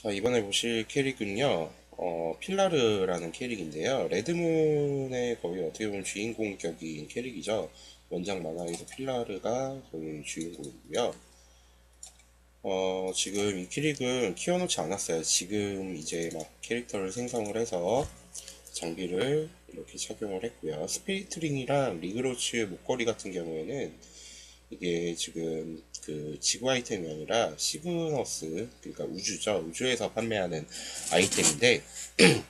자, 이번에 보실 캐릭은요, 어, 필라르라는 캐릭인데요. 레드문의 거의 어떻게 보면 주인공 격인 캐릭이죠. 원작 만화에서 필라르가 거의 주인공이고요. 어, 지금 이 캐릭은 키워놓지 않았어요. 지금 이제 막 캐릭터를 생성을 해서 장비를 이렇게 착용을 했고요. 스피리트링이랑 리그로츠 목걸이 같은 경우에는 이게 지금 그 지구 아이템이 아니라 시그너스 그러니까 우주죠. 우주에서 판매하는 아이템인데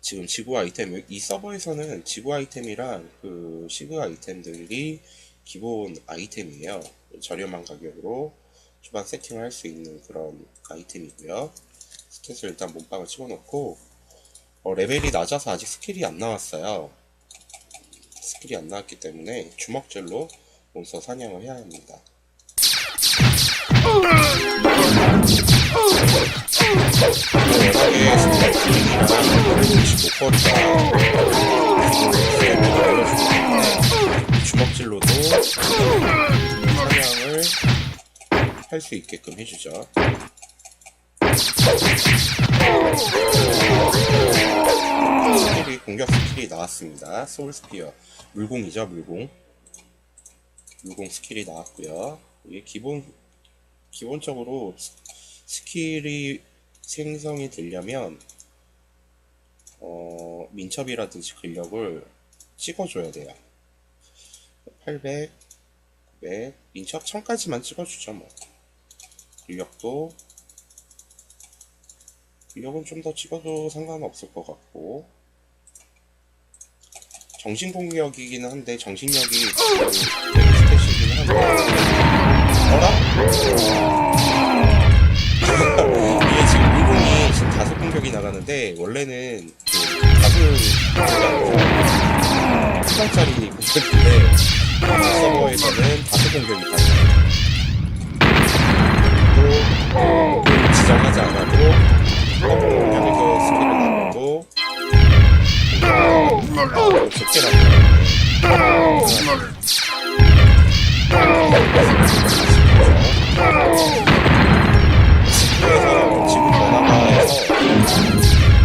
지금 지구 아이템 이 서버에서는 지구 아이템이랑 그 시그 아이템들이 기본 아이템이에요. 저렴한 가격으로 초반 세팅을 할 수 있는 그런 아이템이고요. 스탯을 일단 몸빵을 찍어놓고 어, 레벨이 낮아서 아직 스킬이 안 나왔어요. 스킬이 안 나왔기 때문에 주먹질로 몬스터 사냥을 해야 합니다. 주먹질로도 사냥을 할 수 있게끔 해주죠. 스킬이 공격 스킬이 나왔습니다. 소울 스피어 물공이죠 물공. 물공 스킬이 나왔고요. 이게 기본 기본적으로 스- 스킬이 생성이 되려면 어, 민첩이라든지 근력을 찍어줘야 돼요. 800, 900, 민첩 1000까지만 찍어주죠 뭐. 근력도 근력은 좀 더 찍어도 상관없을 것 같고 정신 공격이기는 한데 정신력이 어라? 이게 지금 물공이 지금 다섯 공격이 나가는데 원래는 그 다섯 수단짜리 공격인데 서버에서는 다섯 공격이. 또 지정하지 않아도 공격에서 스킬을 어, 좋게 나와요. 그래서 지금 번화가에서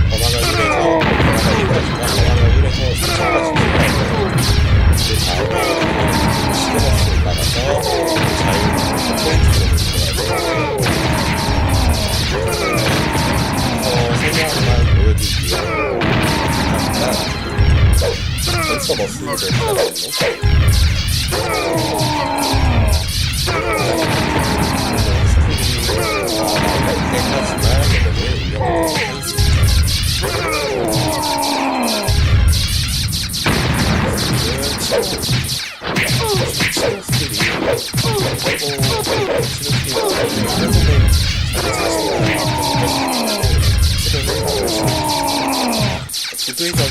번화가 1에서 번화가 1까지가 번화가 1에서 3차까지 그 다음에 시그너스를 따라서 자유롭게 어, 세명만 보여드리기 위해 벌써 머스를 찾아왔네. 구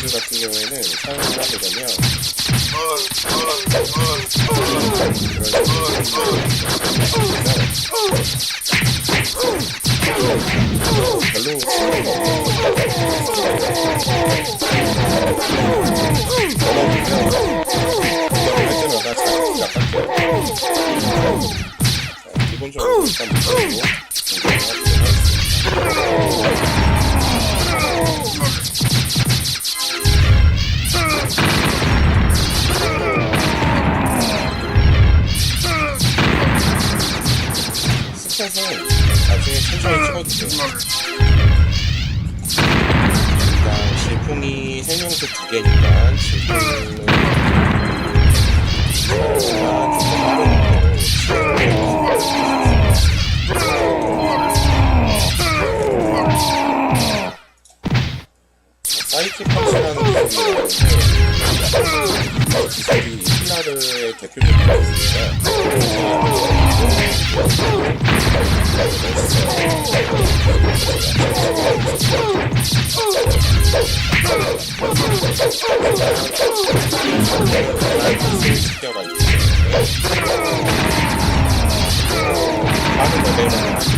저주 같은 경우에는 사용을 하게 되면 별로. 기본적으로 일단 신라르의 대표적인 스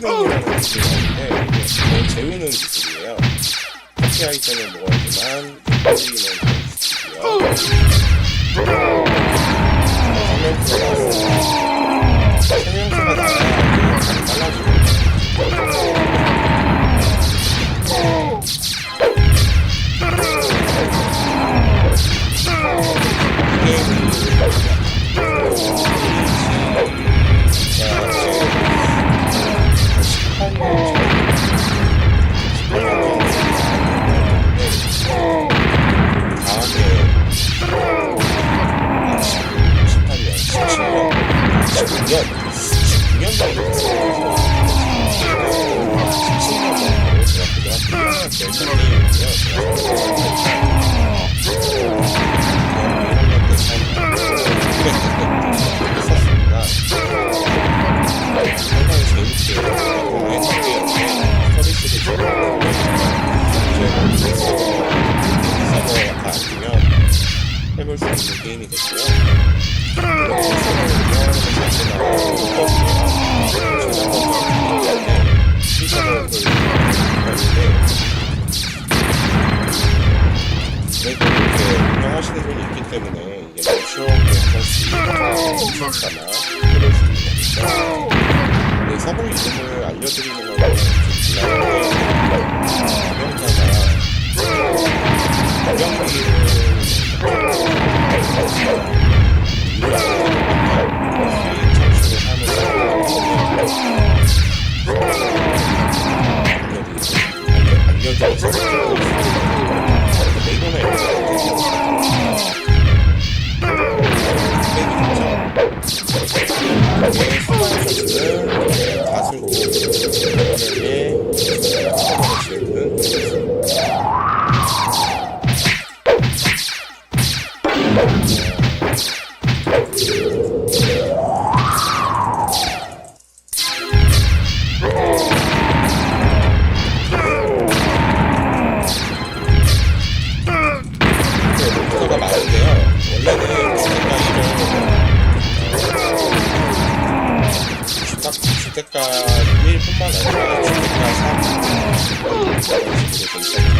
기술이 나오는데 이거 재우는 기술이에요. 커피 아이템을 먹어야지만 뿌리는 그런 기술이고요. 해볼 수 있는 게임이 됐고요. 해볼 수 있는 거니까 네, 서버 이름을 알려드리는 거는 좀 곤란한데 운영자가 알려드리죠. 네이버나 가 수고 화면에 서버를 지우는 목표가 많은데요. 원래는 주택가 이름 주택, 주택가 1뿐만 아니라 주택가 3 이런 식으로 돼 있었는데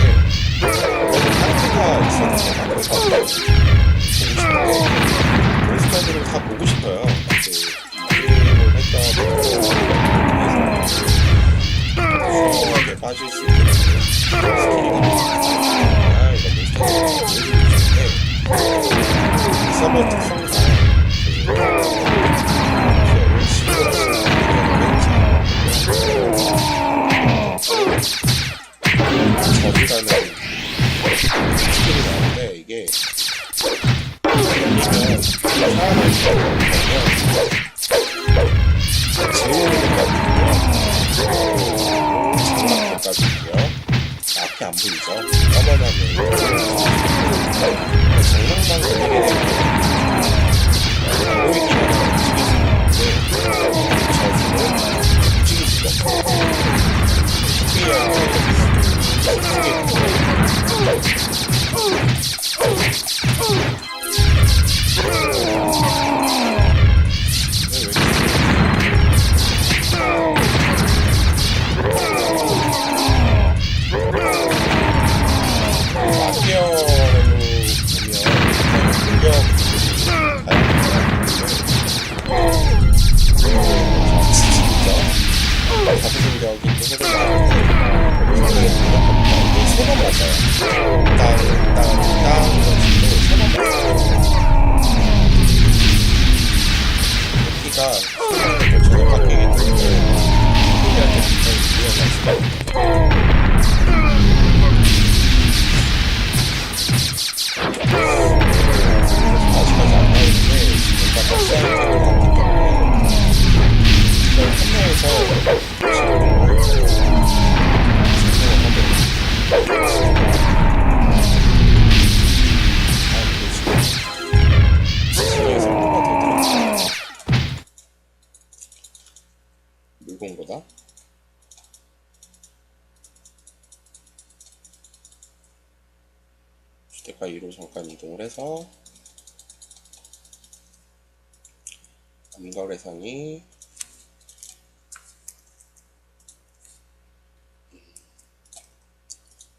원래는 상태가 있었는데 그래서 보고 싶은데 몬스터들을 다 보고 싶어요. 그 게임을 했던 수업에 빠질 수 있게 스킬이 있나 이런 몬스터들을 보여주고 싶은데 이 서버 특성 가까이 로 잠깐 이동을 해서 암거래상이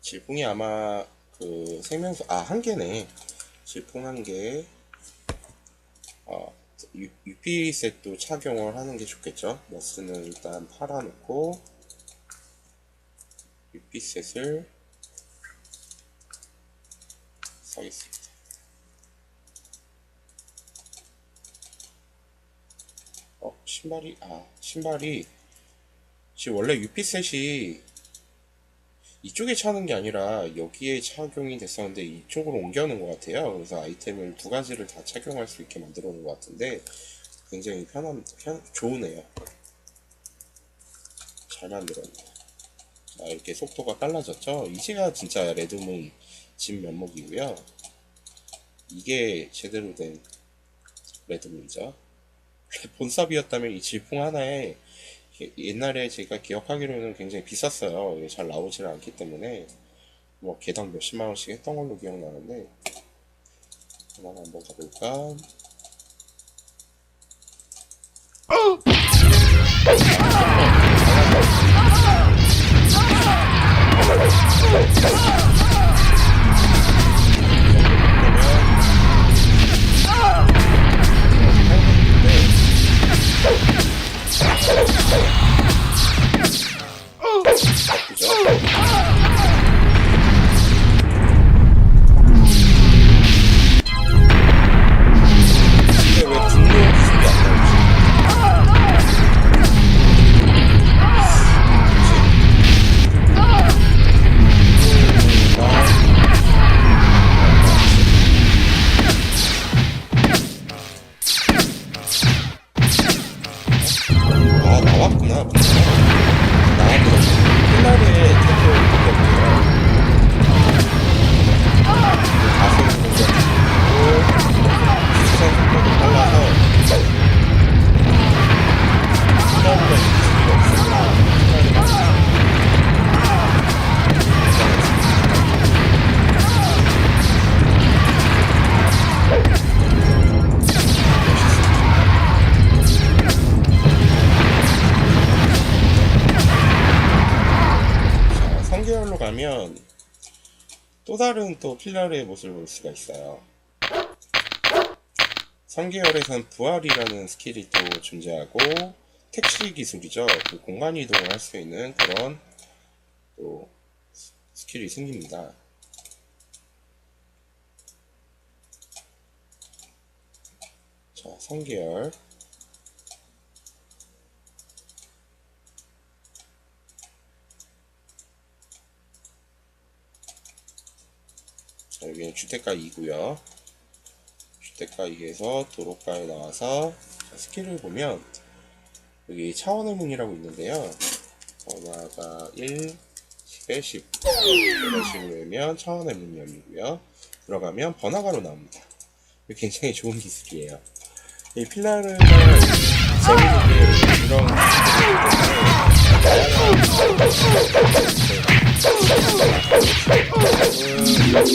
질풍이 아마 그 생명수 아 한 개네. 질풍 한개. 어, UP 셋도 착용을 하는 게 좋겠죠? 머스는 일단 팔아놓고 UP 셋을 사겠습니다 어 신발이 아 신발이 지금 원래 UP 셋이 이쪽에 차는 게 아니라 여기에 착용이 됐었는데 이쪽으로 옮겨놓은 것 같아요. 그래서 아이템을 두 가지를 다 착용할 수 있게 만들어 놓은 것 같은데 굉장히 편한, 편, 좋으네요. 잘 만들었네. 자, 이렇게 속도가 빨라졌죠? 이제가 진짜 레드문 진 면목이고요. 이게 제대로 된 레드문이죠. 본섭이었다면 이 질풍 하나에 옛날에 제가 기억하기로는 굉장히 비쌌어요. 잘 나오지를 않기 때문에 뭐 개당 몇십만 원씩 했던 걸로 기억나는데 하나 한번 가볼까? 다른 또 필라르의 모습을 볼 수가 있어요. 성계열에선 부활이라는 스킬이 또 존재하고 택시 기술이죠. 그 공간 이동을 할 수 있는 그런 또 스킬이 생깁니다. 자, 성계열. 여기는 주택가 2고요. 주택가 2에서 도로가에 나와서 자, 스킬을 보면 여기 차원의 문이라고 있는데요. 번화가 1, 10에 10 이런 식으로 열면 차원의 문이 열리고요. 들어가면 번화가로 나옵니다. 굉장히 좋은 기술이에요. 이 필라르가 재밌는 게 이런 よし!